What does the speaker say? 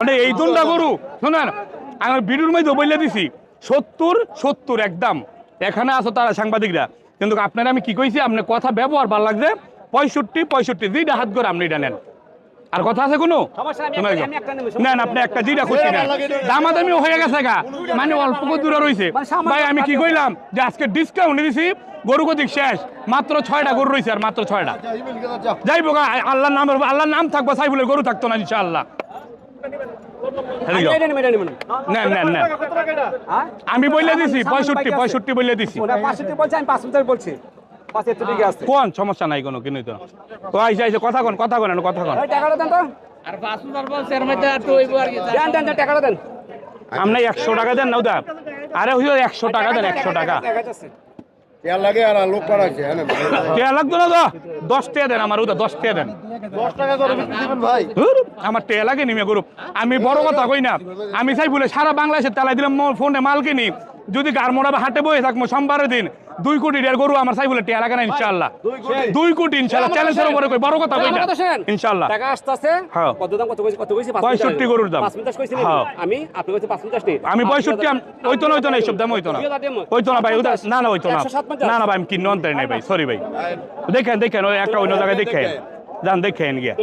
মানে এই দুটা গরু শোনেন আমার মধ্যে দিছি সত্তর সত্তর একদম। এখানে আসো তারা সাংবাদিকরা। কিন্তু আপনারা আমি কি কইছি আপনার কথা ব্যবহার ভালো লাগছে পঁয়ষট্টি পঁয়ষট্টি দুইটা হাত করে আপনি এটা নেন। আর কথা আছে কোনো? নেন আপনি একটা যেটা খুশি নেন দামাদামি হয়ে গেছে গা। মানে অল্প দূরে রয়েছে মানে ভাই আমি কি কইলাম যে আজকে ডিসকাউন্ট দিছি গরু গদিক শেষ মাত্র ছয়টা গরু রয়েছে আর মাত্র ছয়টা। যাইবো গা আল্লাহর নাম আল্লাহর নাম থাকব সাইফুলের গরু থাকতো না ইনশাআল্লাহ। হ্যাঁ আমি হ্যাঁ? আমি বলে দিছি পঁয়ষট্টি পঁয়ষট্টি বলে দিছি। আমি পাঁচ মিটার বলছি। কোন? সমস্যা নাই কোনো কিনুই তো। তো আইসে আইসে কথা কোন কথা কোন কথা কোন। ওই টাকাটা দেন তো। আর পাঁচ হাজার বলছে এর মধ্যে একটু হইব আর কি। দেন, দেন, দেন, টাকাটা দেন। আপনি একশো টাকা দেন না ওদা আরে হইও একশো টাকা দেন একশো টাকা। টাকা লাগে আর লোক করাচ্ছে হ্যাঁ লাগতো না তো? দশ টাকা দেন আমার দশ দেন। আমার টেয়া লাগে নিমে গরু। আমি বড় কথা কই না। আমি চাই বলে সারা বাংলাদেশে তেলাই দিলাম ফোনে মাল কিনি। যদি গারমোড়া বা হাটে বয়ে থাকব সোমবারের দিন দুই কোটি দেড় গরু আমার চাই বলে টেয়া লাগে না ইনশাল্লাহ দুই কোটি ইনশাল্লাহ চ্যালেঞ্জের উপরে কই বড় কথা কই না। ইনশাল্লাহ টাকা আসতেছে। হ্যাঁ। কত দাম, কত কইছি, কত কইছি? পাঁচ পঁয়ষট্টি মিটার। গরুর দাম। পাঁচ মিটার কইছি হ্যাঁ। আমি আপনি কইছে পাঁচ মিটার নেই। আমি পাঁচ পঁয়ষট্টি মিটার দাম। ওইতো না ওইতো না এইসব দাম ওইতো না দুই হাজার দাম। ওইতো না ভাই না না না একশো সাত পঞ্চাশ। না না ভাই আমি কিনে আনতে নাই ভাই সরি ভাই দেখেন দেখেন ওই একটা অন্য জায়গায় দেখেন যান দেখেন গিয়া